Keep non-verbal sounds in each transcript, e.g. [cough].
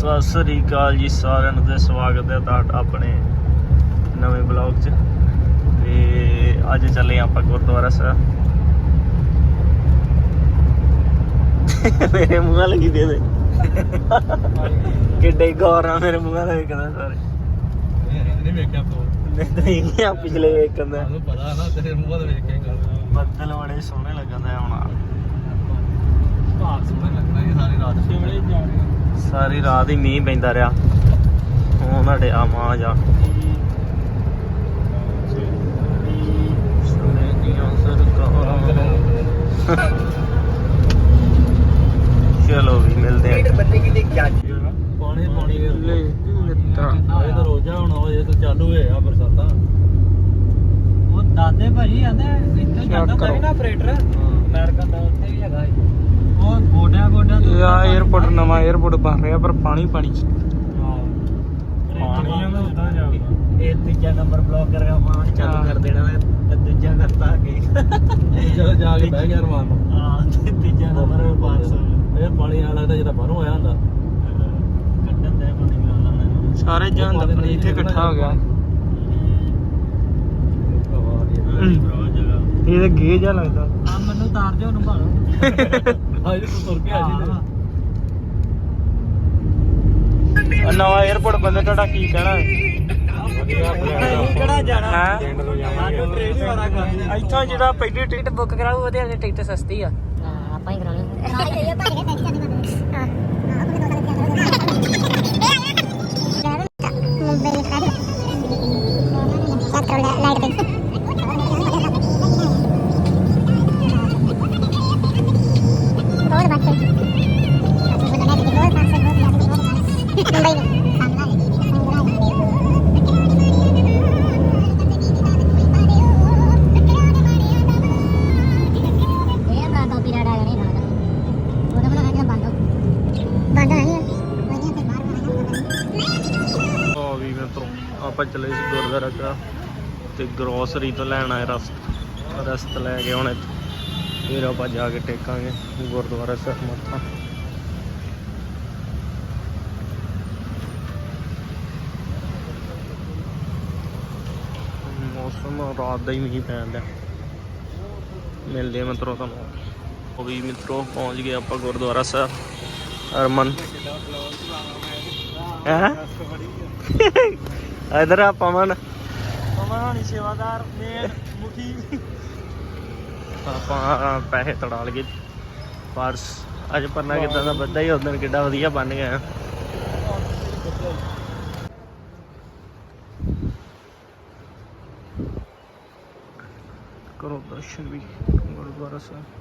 ਸਤਿ ਸ੍ਰੀ ਅਕਾਲ ਜੀ ਸਾਰਿਆਂ ਨੂੰ ਤੇ ਸਵਾਗਤ ਹੈ ਤੁਹਾਡਾ ਆਪਣੇ ਨਵੇਂ ਬਲੌਗ 'ਚ। ਤੇ ਅੱਜ ਚੱਲੇ ਆਪਾਂ ਗੁਰਦੁਆਰਾ ਸਾਹਿਬ। ਮੇਰੇ ਮੂੰਹ ਲੱਗੀ ਦੇ ਦੇ? ਕਿੱਡੇ ਗੌਰ ਆ ਮੇਰੇ ਮੂੰਹ ਨਾਲ ਵੇਖਦਾ ਸਾਰੇ। ਨਹੀਂ ਵੇਖਿਆ ਤੂੰ ਨਹੀਂ ਨਹੀਂ ਆ ਪਿਛਲੇ ਵੇਖਣ ਦਾ। ਤੁਹਾਨੂੰ ਪਤਾ ਨਾ ਤੇਰੇ ਮੂੰਹ ਦਾ ਵੇਖੇਗਾ ਬੱਦਲ ਬੜੇ ਸੋਹਣੇ ਲੱਗਦਾ ਹੁਣ। ਭਾਗ ਸੁਣ ਲੱਗਣਾ ਇਹ ਸਾਰੀ ਰਾਤ ਸ਼ਿਮਲੇ ਜਾ ਰਹੇ ਸਾਰੀ ਰਾਤ ਹੀ ਮੀਂਹ ਪੈਂਦਾ ਰਿਹਾ। ਹੁਣ ਹਟਿਆ ਮਾਂ ਜਾ। ਸੁਣੇ ਦੀਆਂ ਸਰਕਾਰਾਂ ਚਲੋ ਵੀ ਮਿਲਦੇ ਆ ਪਾਣੀ ਪਾਣੀ ਲੈ ਮਿੱਤਰਾ ਇਹ ਤਾਂ ਰੋਜ਼ਾ ਹੁਣ ਇਹ ਤਾਂ ਚਾਲੂ ਹੋਇਆ ਬਰਸਾਤਾਂ। ਉਹ ਦਾਦੇ ਭਾਜੀ ਆਂਦੇ ਇੱਥੇ ਜਾਂਦਾ। ਸੀ ਨਾ ਆਪਰੇਟਰ ਅਮਰੀਕਨ ਦਾ ਉੱਥੇ ਵੀ ਹੈਗਾ ਸੀ ਉਹ ਗੋਡਿਆਂ ਗੋਡਿਆਂ ਇਹ ਆ 에어ਪੋਰਟ ਨਵਾਂ 에어ਪੋਰਟ ਬਣ ਰਿਹਾ ਪਰ ਪਾਣੀ ਪਾਣੀ ਪਾਣੀ ਆਂਦਾ ਉਦਾਂ ਜਾਂਦਾ ਇਹ ਤੀਜਾ ਨੰਬਰ ਬਲੌਕ ਕਰ ਗਿਆ ਮਾਂ ਹਾਂ। ਚਾਲੂ ਕਰ ਦੇਣਾ ਹੈ ਤੇ ਦੂਜਾ ਕਰਤਾ ਅੱਗੇ। ਜਦੋਂ ਜਾ ਕੇ ਬਹਿ ਗਿਆ ਰਮਾਨ ਨੂੰ। ਹਾਂ ਤੇ ਤੀਜਾ ਨੰਬਰ 500 ਇਹ ਪਾਣੀ ਆ ਲੱਗਦਾ ਜਿਹੜਾ ਬਾਹਰੋਂ ਆਇਆ ਹੁੰਦਾ। ਕੱਢਣ ਦੇ ਪਾਣੀ ਨਾਲ ਨਾ। ਸਾਰੇ ਜਹਾਨ ਦਾ ਪਾਣੀ ਇੱਥੇ ਇਕੱਠਾ ਹੋ ਗਿਆ। ਇਹ ਤਾਂ ਗੇ ਜਾ ਲੱਗਦਾ। ਆ ਮੈਨੂੰ ਤਾਰ ਦਿਓ ਉਹਨੂੰ ਭਾਲੋ ਹਾਂ ਇਹ ਤੂੰ ਤੁਰ ਕੇ ਆ ਜੀ। ਨਵਾਂ 에어ਪੋਰਟ ਬੰਦੇ ਤੁਹਾਡਾ ਕੀ ਕਹਿਣਾ? ਕਿਹੜਾ ਜਾਣਾ? ਹੈਂ? ਹੀ। ਕਰ ਇੱਥੋਂ ਜਿਹੜਾ ਪਹਿਲੀ ਟਿਕਟ ਬੁੱਕ ਕਰਾਉ ਉਹਦੇ ਵਾਲੀ ਟਿਕਟ ਸਸਤੀ ਆ। ਆਪਾਂ ਹੀ ਕਰਾਉਣੀ। ਇਹ ਗਰੋਸਰੀ ਤੋਂ ਲੈਣ ਆਏ ਰਸਤ ਰਸਤ ਲੈ ਕੇ ਹੁਣ ਫਿਰ ਆਪਾਂ ਜਾ ਕੇ ਟੇਕਾਂਗੇ ਗੁਰਦੁਆਰਾ ਸਾਹਿਬ ਮੱਥਾ ਮੌਸਮ ਰਾਤ ਦਾ ਹੀ ਮੀਂਹ ਪੈਣ ਡਿਆ। ਮਿਲਦੇ ਆ ਮਿੱਤਰੋ ਤੁਹਾਨੂੰ। ਉਹ ਵੀ ਮਿੱਤਰੋ ਪਹੁੰਚ ਗਏ ਆਪਾਂ ਗੁਰਦੁਆਰਾ ਸਾਹਿਬ ਅਰਮਨ ਹੈ? ਇਧਰ ਆ ਪਵਨ। ਪਵਨ ਹੋਣੀ ਸੇਵਾਦਾਰ, ਮੇਨ ਮੁਖੀ। ਆਪਾਂ ਪੈਸੇ ਤੜਾ ਲਗੇ ਪਰਸ ਅੱਜ ਪੰਨਾ ਕਿਦਾਂ ਦਾ ਬੱਦਾ ਹੀ, ਉਦੋਂ ਕਿੱਡਾ ਵਧੀਆ ਬਣ ਗਿਆ। ਕਰੋ ਦਰਸ਼ਨ ਵੀ ਗੁਰਦੁਆਰਾ ਸਾਹਿਬ।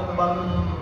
talked about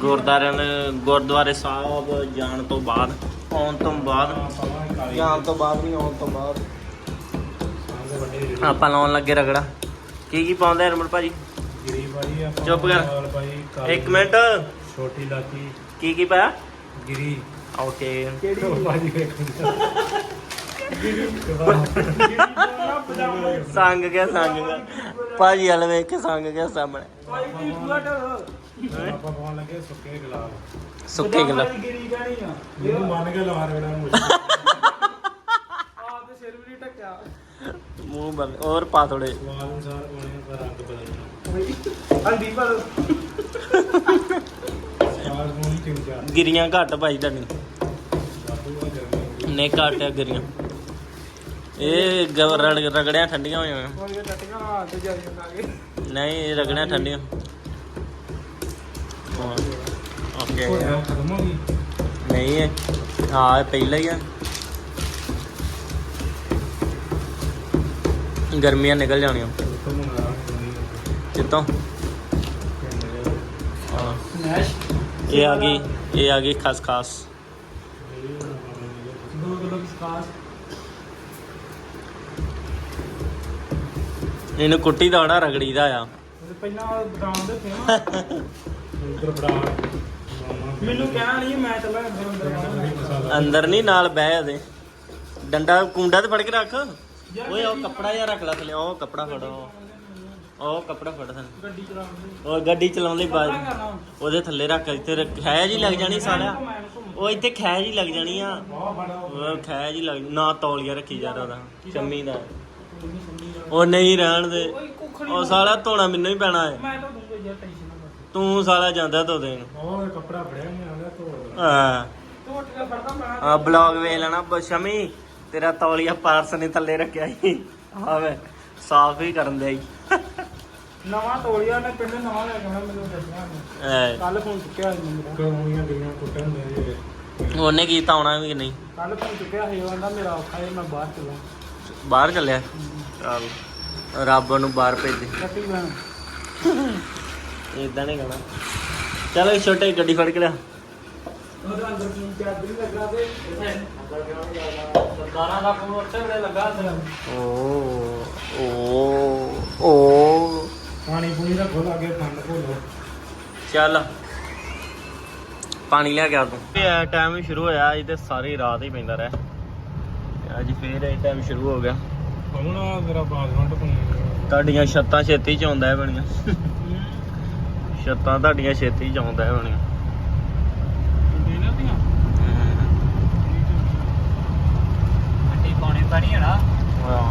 ਗੁਰਦਾਰਿਆਂ ਦੇ ਗੁਰਦੁਆਰੇ ਸਾਹਿਬ ਜਾਣ ਤੋਂ ਬਾਅਦ ਆਉਣ ਤੋਂ ਬਾਅਦ ਜਾਣ ਤੋਂ ਬਾਅਦ ਨਹੀਂ ਆਉਣ ਤੋਂ ਬਾਅਦ। ਆਪਾਂ ਲਾਉਣ ਲੱਗੇ ਰਗੜਾ। ਕੀ ਕੀ ਪਾਉਂਦੇ ਹਰਮਨ ਭਾਜੀ? ਗਿਰੀ ਭਾਈ ਆਪਾਂ ਚੁੱਪ ਕਰ। ਇੱਕ ਮਿੰਟ। ਛੋਟੀ ਲਾਚੀ ਕੀ ਕੀ ਪਾਇਆ? ਗਿਰੀ। ਓਕੇ। ਭਾਜੀ ਸੰਗ ਗਿਆ ਸੰਗ ਗਿਆ। ਭਾਜੀ ਵਾਲ ਵੇਖ ਕੇ ਸੰਗ ਗਿਆ ਸਾਹਮਣੇ। ਆਪਾਂ ਪਾਉਣ ਲੱਗੇ ਸੁੱਕੇ ਗੁਲਾਬ ਸੁੱਕੇ ਗਲਾ ਇਹਨੂੰ ਮੰਨ ਕੇ ਲਵਾ ਰਗੜਾ ਮੁਸ਼ਕਿਲ ਮੂੰਹ ਬੰਦ ਹੋਰ ਪਾ ਥੋੜੇ ਸਵਾਦ ਅਨੁਸਾਰ ਪਾਉਣੇ ਪਰ ਰੰਗ ਬਦਲਣਾ ਸਵਾਦ ਨੂੰ ਤਿੰਨ ਚਾਰ ਗਿਰੀਆਂ ਘੱਟ ਭਾਈ ਤੁਹਾਡੀ। ਜਨਮ ਨੇ ਘੱਟ ਆ ਗਿਰੀਆਂ। ਇਹ ਗ- ਰੜ- ਰਗੜਿਆਂ ਠੰਡੀਆਂ ਹੋਈਆਂ। ਨਹੀਂ ਇਹ ਰਗੜਿਆਂ ਠੰਡੀਆਂ। ਖਤਮ ਹੋ ਗਈ? ਨਹੀਂ ਇਹ ਹਾਂ ਇਹ ਪਹਿਲਾਂ ਹੀ ਆ। ਗਰਮੀਆਂ ਨਿਕਲ ਜਾਣੀਆਂ। ਜਿੱਤੋਂ ਹਾਂ। ਇਹ ਆ ਗਈ ਇਹ ਆ ਗਈ ਖਸ ਖਸ। ਕਿਲੋ ਇਹਨੂੰ ਕੁੱਟੀ ਦਾ ਹੋਣਾ ਰਗੜੀ ਦਾ ਆ ਪਹਿਲਾਂ ਬਦਾਮ ਦੇ ਫੇਮਾ ਉਧਰ ਬੜਾ ਮੈਨੂੰ ਕਹਿਣਾ ਨਹੀਂ ਮੈਂ ਚੱਲਾਂ ਅੰਦਰ ਅੰਦਰ ਬਾਹਰ। ਅੰਦਰ ਨਹੀਂ ਨਾਲ ਬਹਿ ਉਹਦੇ ਡੰਡਾ ਕੁੰਡਾ ਤੇ ਫੜ ਕੇ ਰੱਖ। ਓਏ ਉਹ ਕੱਪੜਾ ਜਿਹਾ ਰੱਖ ਲੈ ਥੱਲੇ ਉਹ ਕੱਪੜਾ ਫੜੋ ਉਹ। ਕੱਪੜਾ ਫੜ ਗੱਡੀ ਚਲਾਉਂਦੀ ਉਹ ਗੱਡੀ ਚਲਾਉਣ ਲਈ ਬਾਜ ਕਰਨਾ ਉਹਦੇ ਥੱਲੇ ਰੱਖ ਇੱਥੇ ਰੱਖ- ਖੈ ਜੀ ਲੱਗ ਜਾਣੀ ਸਾਲਿਆ। ਉਹ ਇੱਥੇ ਖੈ ਜੀ ਲੱਗ ਜਾਣੀ ਆ। ਉਹ ਖੈ ਜੀ ਲੱਗ ਨਾ ਤੌਲੀਆ ਰੱਖੀ ਜਾ ਉਹਦਾ ਚੰਮੀ ਦਾ। ਉਹ ਨਹੀਂ ਰਹਿਣ ਦੇ। ਉਹ ਸਾਲਾ ਧੋਣਾ ਮੈਨੂੰ ਹੀ ਪੈਣਾ ਹੈ ਮੈਂ ਤਾਂ ਦੂੰਗਾ ਯਾਰ ਟੈਨਸ਼ਨ ਨਾ ਕਰ ਤੂੰ ਸਾਲਾ ਜਾਂਦਾ ਧੋਦੇ ਨੂੰ। ਉਹ ਕੱਪੜਾ ਫੜਿਆ ਨਹੀਂ ਆਉਂਦਾ ਧੋ ਹਾਂ। ਤੂੰ ਉੱਠ ਕੇ ਫੜਦਾ ਮੈਂ ਆ ਬਲੌਗ ਵੇਖ ਲੈਣਾ ਬ- ਸ਼ਮੀ ਤੇਰਾ ਤੌਲੀਆ ਪਾਰਸ ਨੇ ਥੱਲੇ ਰੱਖਿਆ ਸੀ। ਆਵੇ ਸਾਫ਼ ਹੀ ਕਰਨ ਦੇ ਨਵਾਂ ਤੋੜਿਆ ਨੇ ਪਿੰਡ ਨਵਾਂ ਲੈ ਕੇ ਆਉਣਾ ਮੈਨੂੰ ਦੱਸਿਆ ਕੱਲ ਫੋਨ ਚੁੱਕਿਆ ਸੀ ਮੇਰਾ ਕੌਣੀਆਂ ਗਈਆਂ ਕੁੱਟਣ ਦੇ ਉਹਨੇ ਕੀਤਾ ਆਉਣਾ ਵੀ ਕਿ ਨਹੀਂ? ਕੱਲ ਫੋਨ ਚੁੱਕਿਆ ਸੀ ਉਹ ਕਹਿੰਦਾ ਮੇਰਾ ਔਖਾ ਹੈ ਮੈਂ ਬਾਹਰ ਚੱਲਾਂ। ਬਾਹਰ ਚੱਲਿਆ? ਚੱਲ। ਰੱਬ ਨੂੰ ਬਾਹਰ ਭੇਜੇ। ਕੱਟੀ ਮੈਂ ਇਦਾਂ ਨਹੀਂ ਕਹਣਾ। ਚਲੋ ਇਹ ਛੋਟੇ ਗੱਡੀ ਫੜ ਕੇ ਲਿਆ। ਉਹਦੇ ਅੰਦਰ ਕੀ ਚਾਰਜ ਨਹੀਂ ਲੱਗਾ ਤੇ ਸਰਦਾਰਾਂ ਦਾ ਫੋਨ ਉੱਥੇ ਵੇਲੇ ਲੱਗਾ ਸੀ। ਓ ਓ ਓ। ਪਾਣੀ ਪੂਣੀ ਰੱਖੋ ਲਾਗੇ ਠੰਡ ਭੋਲੋ ਚੱਲ। ਪਾਣੀ ਲਿਆ ਗਿਆ ਤੂੰ। ਇਹ ਟਾਈਮ ਸ਼ੁਰੂ ਹੋਇਆ ਅੱਜ ਤੇ ਸਾਰੀ ਰਾਤ ਹੀ ਪੈਂਦਾ ਰਿਹਾ। ਤੇ ਅੱਜ ਫੇਰ ਇਹ ਟਾਈਮ ਸ਼ੁਰੂ ਹੋ ਗਿਆ। ਹੁਣ ਆ ਮੇਰਾ ਬਾਥਰੂਮ ਟਪੂਣੀ ਤੁਹਾਡੀਆਂ ਛੱਤਾਂ ਛੇਤੀ ਚ ਆਉਂਦਾ ਹੈ ਬਣੀਆਂ। ਛੱਤਾਂ ਤੁਹਾਡੀਆਂ ਛੇਤੀ ਚ ਆਉਂਦਾ ਹੈ ਬਣੀਆਂ ਇਹਨਾਂ ਦੀਆਂ? ਅੱਡੀ ਪਾਉਣੀ ਪੈਣੀ ਹੈ ਨਾ। ਹਾਂ।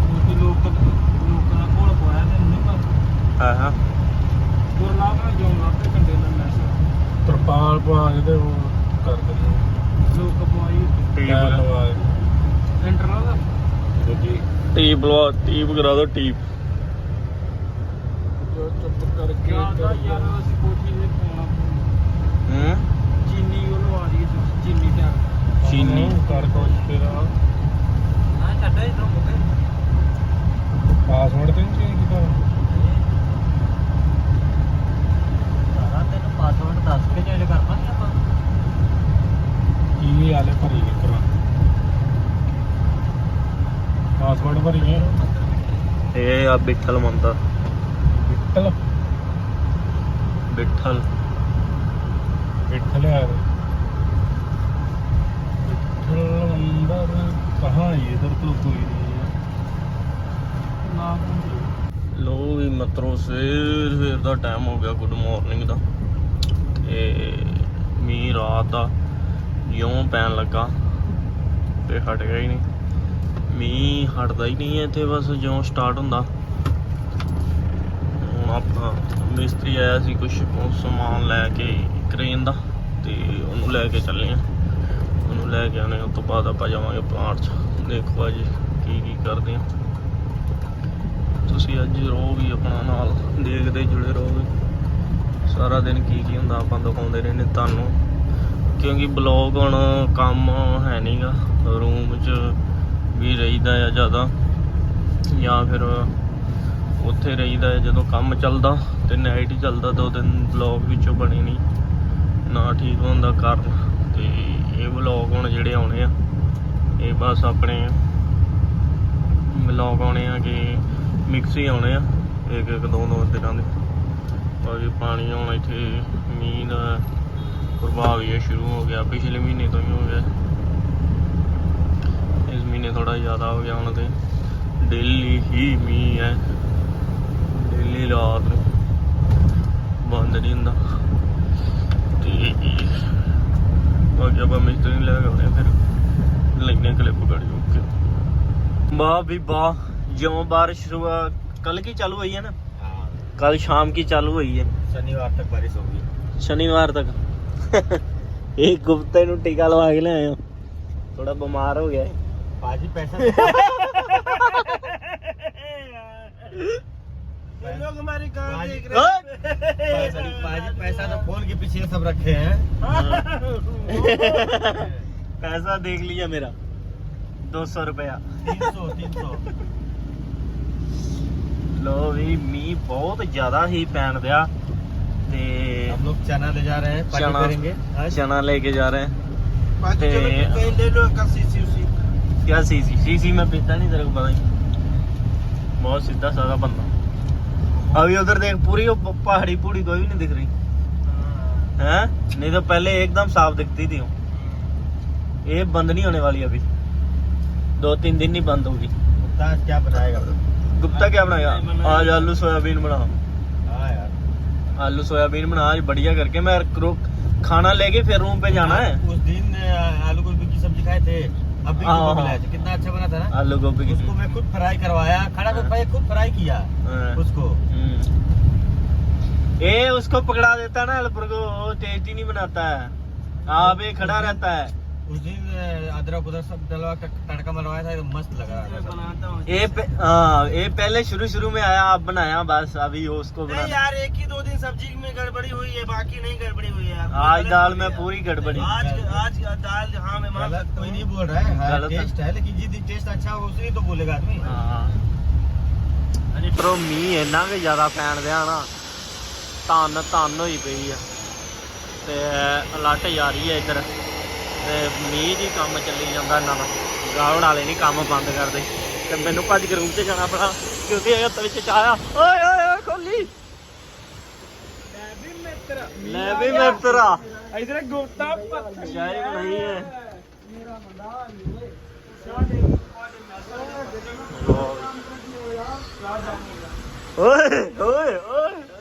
ਕਿਉਂਕਿ ਲੋਕ ਲੋਕਾਂ ਕੋਲ ਪੋਇਆ ਤੇ ਨਹੀਂ ਪਰ ਹਾਂ ਹਾਂ। ਗੁਰਨਾਮ ਨਾਲ ਜਾਉਂਗਾ ਤੇ ਕੰਡੇ ਨਾਲ ਮੈਸ ਤਰਪਾਲ ਪਵਾ ਕੇ ਤੇ ਉਹ ਕਰ ਦਿੰਦੇ ਲੋਕ ਪਵਾਈ ਟਾਇਰ ਲਵਾ ਇੰਟਰਨਲ ਦਾ ਦੂਜੀ। ਟੀਪ ਲਵਾ ਟੀਪ ਕਰਾ ਦੋ ਟੀਪ ਚੁੱਪ ਕਰਕੇ ਯਾਰ ਯਾਰ ਅਸੀਂ ਕੋਠੀ ਦੇ ਪਾਉਣਾ ਹੂੰ? ਚੀਨੀ ਉਹ ਲਵਾ ਦੀ ਚੀਨੀ ਤੇ ਚੀਨੀ? ਕਰ ਕੁਛ ਫਿਰ ਹਾਂ ਛੱਡੋ ਇਧਰੋਂ ਮੁੱਕੇ ਪਾਸਵਰਡ ਤੇ ਚੇਂਜ ਕੀਤਾ? ਸਾਰਾ ਤੈਨੂੰ ਪਾਸਵਰਡ ਦੱਸ ਕੇ ਚੇਂਜ ਕਰਨਾ ਨਹੀਂ ਆਪਾਂ। ਕੀ ਆਲੇ ਭਰੀ ਕਰਾਂ ਪਾਸਵਰਡ ਭਰੀਏ ਇਹ ਆ ਬਿੱਠਲ ਮੰਦਰ ਵਿਟਲ ਬਿੱਠਲ ਵਿਟਲ ਆ ਵਿਟਲ ਅੰਦਰ ਕਹਾਂ ਹੈ ਇਧਰ तो कोई नहीं है ਨਾ ਲੋ ਵੀ ਮਤਰੋ ਸਵੇਰ ਸਵੇਰ ਦਾ ਟਾਈਮ ਹੋ ਗਿਆ ਗੁੱਡ ਮਾਰਨਿੰਗ ਦਾ ਤੇ ਮੀਂਹ ਰਾਤ ਦਾ ਜਿਉਂ ਪੈਣ ਲੱਗਾ ਤੇ ਹਟ ਗਿਆ ਹੀ ਨਹੀਂ ਮੀਂਹ ਹਟਦਾ ਹੀ ਨਹੀਂ ਹੈ ਇੱਥੇ ਬਸ ਜਿਉਂ ਸਟਾਰਟ ਹੁੰਦਾ ਹੁਣ ਆਪਣਾ ਮਿਸਤਰੀ ਆਇਆ ਸੀ ਕੁਝ ਸਮਾਨ ਲੈ ਕੇ ਕ੍ਰੇਨ ਦਾ ਤੇ ਉਹਨੂੰ ਲੈ ਕੇ ਚੱਲੇ ਆ ਉਹਨੂੰ ਲੈ ਕੇ ਆਣੇ ਉਸ ਤੋਂ ਬਾਅਦ ਆਪਾਂ ਜਾਵਾਂਗੇ ਪਲਾਂਟ 'ਚ। ਦੇਖੋ ਅੱਜ ਕੀ ਕੀ ਕਰਦੇ ਆ। ਤੁਸੀਂ ਅੱਜ ਰਹੋ ਵੀ ਆਪਣਾ ਨਾਲ ਦੇਖਦੇ ਜੁੜੇ ਰਹੋਗੇ ਸਾਰਾ ਦਿਨ ਕੀ ਕੀ ਹੁੰਦਾ ਆਪਾਂ ਦਿਖਾਉਂਦੇ ਰਹਿੰਦੇ ਤੁਹਾਨੂੰ। ਕਿਉਂਕਿ ਬਲੌਗ ਹੁਣ ਕੰਮ ਹੈ ਨਹੀਂਗਾ ਰੂਮ 'ਚ ਵੀ ਰਹੀਦਾ ਆ ਜ਼ਿਆਦਾ। ਜਾਂ ਫਿਰ ਉੱਥੇ ਰਹੀਦਾ ਹੈ, ਜਦੋਂ ਕੰਮ ਚੱਲਦਾ ਤੇ ਨਾਈਟ ਹੀ ਚੱਲਦਾ ਦੋ ਦਿਨ ਵਲੌਗ ਵਿੱਚੋਂ ਬਣੇ ਨਹੀਂ, ਨਾ ਠੀਕ ਹੁੰਦਾ ਕਾਰਨ। ਤੇ ਇਹ ਵਲੌਗ ਹੁਣ ਜਿਹੜੇ ਆਉਣੇ ਆ, ਇਹ ਬਸ ਆਪਣੇ ਵਲੌਗ ਆਉਣੇ ਆ ਕਿ ਮਿਕਸ ਹੀ ਆਉਣੇ ਆ, ਇੱਕ ਇੱਕ ਦੋ ਦੋ ਦਿਨਾਂ ਦੇ। ਬਾਕੀ ਪਾਣੀ ਆਉਣਾ ਇੱਥੇ, ਮੀਂਹ ਦਾ ਪ੍ਰਭਾਵ ਹੀ ਹੈ ਸ਼ੁਰੂ ਹੋ ਗਿਆ, ਪਿਛਲੇ ਮਹੀਨੇ ਤੋਂ ਹੀ ਹੋ ਗਿਆ। ਇਸ ਮਹੀਨੇ ਥੋੜਾ ਜ਼ਿਆਦਾ ਹੋ ਗਿਆ ਹੁਣ ਤੇ। ਡੇਲੀ ਹੀ ਮੀਂਹ ਹੈ ਡੇਲੀ ਰਾਤ ਨੂੰ ਬੰਦ ਨਹੀਂ ਹੁੰਦਾ ਤੇ ਬਾਕੀ ਆਪਾਂ ਮਿਸਤਰੀ ਨੂੰ ਲੈ ਕੇ ਆਉਣੇ ਆ ਫਿਰ ਲੈਣੇ ਕਲਿੱਪ ਗੜ ਕੇ ਵਾਹ ਵੀ ਵਾਹ ਜਿਉਂ ਬਾਰਿਸ਼ ਸ਼ੁਰੂ ਕੱਲ ਕੀ ਚਾਲੂ ਹੋਈ ਹੈ ਨਾ हाँ कल शाम की चालू हुई है शनिवार तक बारिश होगी शनिवार तक एक गुप्ते नु टीका लगा के ले आए हो थोड़ा बीमार हो गया है पाजी पैसा लोग हमारी कहाँ देख पाजी पाजी पैसा तो फ़ोन के पीछे सब रखे हैं। [laughs] पैसा देख लिया मेरा। दो सौ रुपया। तीन सौ तीन सौ। लो भी मी बहुत ज़्यादा ही पैन दिया। हम लोग चना ले जा रहे हैं पाजी चना। करेंगे। आज चना लेके जा रहे हैं। पाजी चलो फिर कहीं ले लो एक सीसी उसी। क्या सीसी सीसी में पीता नहीं तेरे को पता ही बहुत सीधा साधा बंदा। अभी उधर देख पूरी वो प- पहाड़ी पूड़ी कोई भी नहीं दिख रही हैं नहीं तो पहले एकदम साफ दिखती थी वो ये बंद नहीं होने वाली अभी दो तीन दिन ही बंद होगी कुत्ता आज क्या बनाएगा गुप्ता क्या बनाएगा आज आलू सोयाबीन बना हाँ यार आलू सोयाबीन बना आज बढ़िया करके मैं क्रो खाना लेके फिर रूम पे जाना है उस दिन अ, आलू गोभी की सब्जी खाए थे अब भी हाँ, हाँ। कितना अच्छा बना था ना। आलू गोभी उसको मैं खुद फ्राई करवाया खड़ा पाए खुद फ्राई किया हाँ। उसको। ए उसको पकड़ा देता है ना अलपुर को वो टेस्टी नहीं बनाता है। आप खड़ा रहता है। उस दिन अ, अदरक उधर सब डलवा कर तड़का मरवाया था एकदम मस्त लगा रहा था सब। बनाता हूँ ये पे, हाँ ये पहले शुरू शुरू में आया आप बनाया बस अभी वो उसको नहीं बना यार एक ही दो दिन सब्जी में गड़बड़ी हुई है बाकी नहीं गड़बड़ी हुई है यार आज गलत दाल बोल में दिया। पूरी गड़बड़ी आज आज दाल हाँ मैं मान गलत सकता कोई हूँ नहीं बोल रहा है हाँ, गलत है। टेस्ट है लेकिन जिस दिन टेस्ट अच्छा होगा उसी दिन तो बोलेगा आदमी ਹਾਂ ਪਰ ਮੀਂਹ ਇੰਨਾ ਕਿ ਜ਼ਿਆਦਾ ਪੈਣ ਦਿਆ ਨਾ ਧੰਨ ਧੰਨ ਹੋਈ ਪਈ ਆ ਤੇ ਅਲੱਟ ਜਾਰੀ ਹੈ ਇੱਧਰ ਤੇ ਮੀਂਹ ਜੀ ਕੰਮ ਚੱਲੀ ਜਾਂਦਾ ਨਾ ਗਾਉਣ ਵਾਲੇ ਨਹੀਂ ਕੰਮ ਬੰਦ ਕਰਦੇ। ਤੇ ਮੈਨੂੰ ਭੱਜ ਕੇ ਰੂਮ 'ਚ ਜਾਣਾ ਪੜਾ ਕਿਉਂਕਿ ਇਹ ਹੱਥ ਵਿੱਚ ਚਾਹਿਆ ਓਏ ਓਏ ਓਏ ਖੋਲੀ। ਲੈ ਵੀ ਮੈਂ ਤੇਰਾ ਇਧਰ ਗੋਤਾ ਪੱਤ ਸ਼ਾਇਰ ਨਹੀਂ ਹੈ ਮੇਰਾ ਬੰਦਾ ਓਏ ਓਏ ਓਏ ਓਏ।